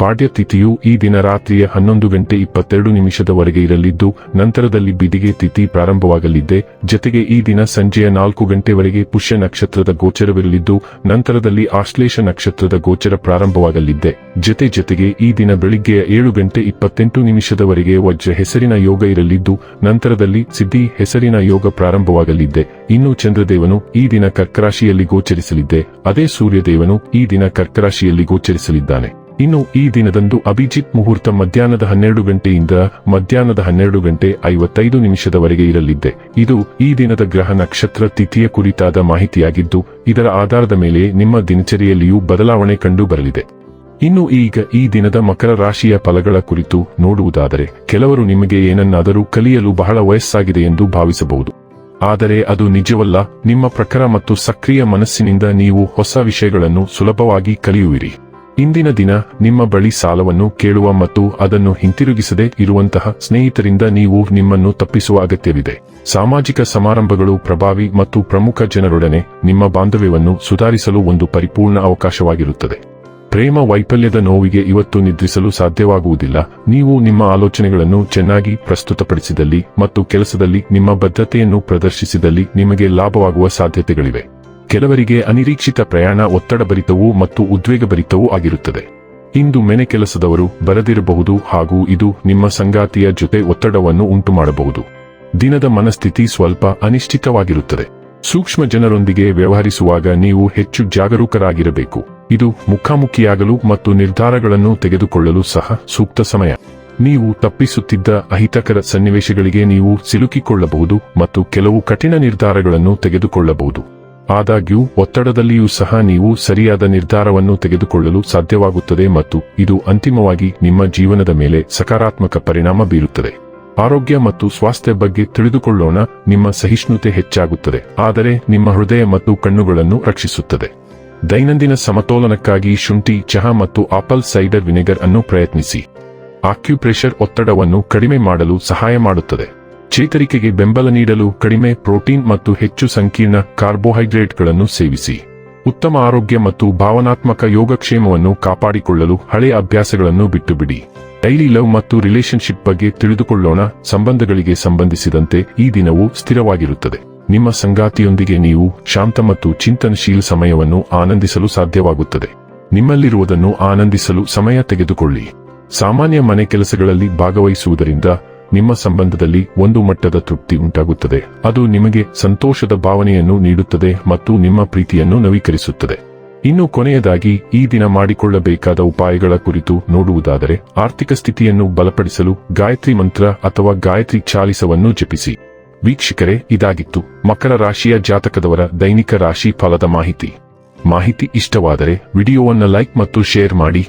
ಪಾಡ್ಯ ತಿಥಿಯು ಈ ದಿನ ರಾತ್ರಿಯ ಹನ್ನೊಂದು ಗಂಟೆ ಇಪ್ಪತ್ತೆರಡು ನಿಮಿಷದವರೆಗೆ ಇರಲಿದ್ದು, ನಂತರದಲ್ಲಿ ಬಿದಿಗೆ ತಿಥಿ ಪ್ರಾರಂಭವಾಗಲಿದೆ ಜತೆಗೆ ಈ ದಿನ ಸಂಜೆಯ ನಾಲ್ಕು ಗಂಟೆವರೆಗೆ ಪುಷ್ಯ ನಕ್ಷತ್ರದ ಗೋಚರವಿರಲಿದ್ದು, ನಂತರದಲ್ಲಿ ಆಶ್ಲೇಷ ನಕ್ಷತ್ರದ ಗೋಚರ ಪ್ರಾರಂಭವಾಗಲಿದೆ ಜತೆ ಜತೆಗೆ ಈ ದಿನ ಬೆಳಿಗ್ಗೆಯ ಏಳು ಗಂಟೆ ಇಪ್ಪತ್ತೆಂಟು ನಿಮಿಷದವರೆಗೆ ವಜ್ರ ಹೆಸರಿನ ಯೋಗ ಇರಲಿದ್ದು, ನಂತರದಲ್ಲಿ ಸಿದ್ಧಿ ಹೆಸರಿನ ಯೋಗ ಪ್ರಾರಂಭವಾಗಲಿದೆ ಇನ್ನು ಚಂದ್ರದೇವನು ಈ ದಿನ ಕರ್ಕರಾಶಿಯಲ್ಲಿ ಗೋಚರಿಸಲಿದ್ದೆ. ಅದೇ ಸೂರ್ಯದೇವನು ಈ ದಿನ ಕರ್ಕರಾಶಿಯಲ್ಲಿ ಗೋಚರಿಸಲಿದ್ದಾನೆ. ಇನ್ನು ಈ ದಿನದಂದು ಅಭಿಜಿತ್ ಮುಹೂರ್ತ ಮಧ್ಯಾಹ್ನದ ಹನ್ನೆರಡು ಗಂಟೆಯಿಂದ ಮಧ್ಯಾಹ್ನದ ಹನ್ನೆರಡು ಗಂಟೆ ಐವತ್ತೈದು ನಿಮಿಷದವರೆಗೆ ಇರಲಿದ್ದೆ. ಇದು ಈ ದಿನದ ಗ್ರಹ ನಕ್ಷತ್ರ ತಿಥಿಯ ಕುರಿತಾದ ಮಾಹಿತಿಯಾಗಿದ್ದು, ಇದರ ಆಧಾರದ ಮೇಲೆ ನಿಮ್ಮ ದಿನಚರಿಯಲ್ಲಿಯೂ ಬದಲಾವಣೆ ಕಂಡು ಬರಲಿದೆ ಇನ್ನು ಈಗ ಈ ದಿನದ ಮಕರ ರಾಶಿಯ ಫಲಗಳ ಕುರಿತು ನೋಡುವುದಾದರೆ, ಕೆಲವರು ನಿಮಗೆ ಏನನ್ನಾದರೂ ಕಲಿಯಲು ಬಹಳ ವಯಸ್ಸಾಗಿದೆ ಎಂದು ಭಾವಿಸಬಹುದು. ಆದರೆ ಅದು ನಿಜವಲ್ಲ, ನಿಮ್ಮ ಪ್ರಖರ ಮತ್ತು ಸಕ್ರಿಯ ಮನಸ್ಸಿನಿಂದ ನೀವು ಹೊಸ ವಿಷಯಗಳನ್ನು ಸುಲಭವಾಗಿ ಕಲಿಯುವಿರಿ. ಇಂದಿನ ದಿನ ನಿಮ್ಮ ಬಳಿ ಸಾಲವನ್ನು ಕೇಳುವ ಮತ್ತು ಅದನ್ನು ಹಿಂತಿರುಗಿಸದೆ ಇರುವಂತಹ ಸ್ನೇಹಿತರಿಂದ ನೀವು ನಿಮ್ಮನ್ನು ತಪ್ಪಿಸುವ ಅಗತ್ಯವಿದೆ. ಸಾಮಾಜಿಕ ಸಮಾರಂಭಗಳು ಪ್ರಭಾವಿ ಮತ್ತು ಪ್ರಮುಖ ಜನರೊಡನೆ ನಿಮ್ಮ ಬಾಂಧವ್ಯವನ್ನು ಸುಧಾರಿಸಲು ಒಂದು ಪರಿಪೂರ್ಣ ಅವಕಾಶವಾಗಿರುತ್ತದೆ. ಪ್ರೇಮ ವೈಫಲ್ಯದ ನೋವಿಗೆ ಇವತ್ತು ನಿದ್ರಿಸಲು ಸಾಧ್ಯವಾಗುವುದಿಲ್ಲ. ನೀವು ನಿಮ್ಮ ಆಲೋಚನೆಗಳನ್ನು ಚೆನ್ನಾಗಿ ಪ್ರಸ್ತುತಪಡಿಸಿದಲ್ಲಿ ಮತ್ತು ಕೆಲಸದಲ್ಲಿ ನಿಮ್ಮ ಬದ್ಧತೆಯನ್ನು ಪ್ರದರ್ಶಿಸಿದಲ್ಲಿ ನಿಮಗೆ ಲಾಭವಾಗುವ ಸಾಧ್ಯತೆಗಳಿವೆ. ಕೆಲವರಿಗೆ ಅನಿರೀಕ್ಷಿತ ಪ್ರಯಾಣ ಒತ್ತಡಭರಿತವೂ ಮತ್ತು ಉದ್ವೇಗಭರಿತವೂ ಆಗಿರುತ್ತದೆ. ಇಂದು ಮನೆ ಕೆಲಸದವರು ಬರದಿರಬಹುದು ಹಾಗೂ ಇದು ನಿಮ್ಮ ಸಂಗಾತಿಯ ಜೊತೆ ಒತ್ತಡವನ್ನು ಉಂಟುಮಾಡಬಹುದು. ದಿನದ ಮನಸ್ಥಿತಿ ಸ್ವಲ್ಪ ಅನಿಶ್ಚಿತವಾಗಿರುತ್ತದೆ. ಸೂಕ್ಷ್ಮ ಜನರೊಂದಿಗೆ ವ್ಯವಹರಿಸುವಾಗ ನೀವು ಹೆಚ್ಚು ಜಾಗರೂಕರಾಗಿರಬೇಕು. ಇದು ಮುಖಾಮುಖಿಯಾಗಲು ಮತ್ತು ನಿರ್ಧಾರಗಳನ್ನು ತೆಗೆದುಕೊಳ್ಳಲು ಸಹ ಸೂಕ್ತ ಸಮಯ. ನೀವು ತಪ್ಪಿಸುತ್ತಿದ್ದ ಅಹಿತಕರ ಸನ್ನಿವೇಶಗಳಿಗೆ ನೀವು ಸಿಲುಕಿಕೊಳ್ಳಬಹುದು ಮತ್ತು ಕೆಲವು ಕಠಿಣ ನಿರ್ಧಾರಗಳನ್ನು ತೆಗೆದುಕೊಳ್ಳಬಹುದು. ಆದಾಗ್ಯೂ, ಒತ್ತಡದಲ್ಲಿಯೂ ಸಹ ನೀವು ಸರಿಯಾದ ನಿರ್ಧಾರವನ್ನು ತೆಗೆದುಕೊಳ್ಳಲು ಸಾಧ್ಯವಾಗುತ್ತದೆ ಮತ್ತು ಇದು ಅಂತಿಮವಾಗಿ ನಿಮ್ಮ ಜೀವನದ ಮೇಲೆ ಸಕಾರಾತ್ಮಕ ಪರಿಣಾಮ ಬೀರುತ್ತದೆ. ಆರೋಗ್ಯ ಮತ್ತು ಸ್ವಾಸ್ಥ್ಯ ಬಗ್ಗೆ ತಿಳಿದುಕೊಳ್ಳೋಣ, ನಿಮ್ಮ ಸಹಿಷ್ಣುತೆ ಹೆಚ್ಚಾಗುತ್ತದೆ, ಆದರೆ ನಿಮ್ಮ ಹೃದಯ ಮತ್ತು ಕಣ್ಣುಗಳನ್ನು ರಕ್ಷಿಸುತ್ತದೆ. ದೈನಂದಿನ ಸಮತೋಲನಕ್ಕಾಗಿ ಶುಂಠಿ, ಚಹಾ ಮತ್ತು ಆಪಲ್ ಸೈಡರ್ ವಿನೆಗರ್ ಅನ್ನು ಪ್ರಯತ್ನಿಸಿ. ಆಕ್ಯುಪ್ರೆಷರ್ ಒತ್ತಡವನ್ನು ಕಡಿಮೆ ಮಾಡಲು ಸಹಾಯ ಮಾಡುತ್ತದೆ. ಚೇತರಿಕೆಗೆ ಬೆಂಬಲ ನೀಡಲು ಕಡಿಮೆ ಪ್ರೋಟೀನ್ ಮತ್ತು ಹೆಚ್ಚು ಸಂಕೀರ್ಣ ಕಾರ್ಬೋಹೈಡ್ರೇಟ್ಗಳನ್ನು ಸೇವಿಸಿ. ಉತ್ತಮ ಆರೋಗ್ಯ ಮತ್ತು ಭಾವನಾತ್ಮಕ ಯೋಗಕ್ಷೇಮವನ್ನು ಕಾಪಾಡಿಕೊಳ್ಳಲು ಹಳೆಯ ಅಭ್ಯಾಸಗಳನ್ನು ಬಿಟ್ಟುಬಿಡಿ. ಡೈಲಿ ಲವ್ ಮತ್ತು ರಿಲೇಶನ್ಶಿಪ್ ಬಗ್ಗೆ ತಿಳಿದುಕೊಳ್ಳೋಣ. ಸಂಬಂಧಗಳಿಗೆ ಸಂಬಂಧಿಸಿದಂತೆ ಈ ದಿನವು ಸ್ಥಿರವಾಗಿರುತ್ತದೆ. ನಿಮ್ಮ ಸಂಗಾತಿಯೊಂದಿಗೆ ನೀವು ಶಾಂತ ಮತ್ತು ಚಿಂತನಶೀಲ ಸಮಯವನ್ನು ಆನಂದಿಸಲು ಸಾಧ್ಯವಾಗುತ್ತದೆ. ನಿಮ್ಮಲ್ಲಿರುವುದನ್ನು ಆನಂದಿಸಲು ಸಮಯ ತೆಗೆದುಕೊಳ್ಳಿ. ಸಾಮಾನ್ಯ ಮನೆ ಕೆಲಸಗಳಲ್ಲಿ ಭಾಗವಹಿಸುವುದರಿಂದ ನಿಮ್ಮ ಸಂಬಂಧದಲ್ಲಿ ಒಂದು ಮಟ್ಟದ ತೃಪ್ತಿ ಉಂಟಾಗುತ್ತದೆ. ಅದು ನಿಮಗೆ ಸಂತೋಷದ ಭಾವನೆಯನ್ನು ನೀಡುತ್ತದೆ ಮತ್ತು ನಿಮ್ಮ ಪ್ರೀತಿಯನ್ನು ನವೀಕರಿಸುತ್ತದೆ. ಇನ್ನು ಕೊನೆಯದಾಗಿ, ಈ ದಿನ ಮಾಡಿಕೊಳ್ಳಬೇಕಾದ ಉಪಾಯಗಳ ಕುರಿತು ನೋಡುವುದಾದರೆ, ಆರ್ಥಿಕ ಸ್ಥಿತಿಯನ್ನು ಬಲಪಡಿಸಲು ಗಾಯತ್ರಿ ಮಂತ್ರ ಅಥವಾ ಗಾಯತ್ರಿ ಚಾಲಿಸವನ್ನು ಜಪಿಸಿ. ವೀಕ್ಷಕರೇ, ಇದಾಗಿತ್ತು. ಮಕರ ರಾಶಿಯ ಜಾತಕದವರ ದೈನಿಕ ರಾಶಿ ಫಲದ ಮಾಹಿತಿ. ಮಾಹಿತಿ ಇಷ್ಟವಾದರೆ, ವಿಡಿಯೋವನ್ನು ಲೈಕ್ ಮತ್ತು ಶೇರ್ ಮಾಡಿ.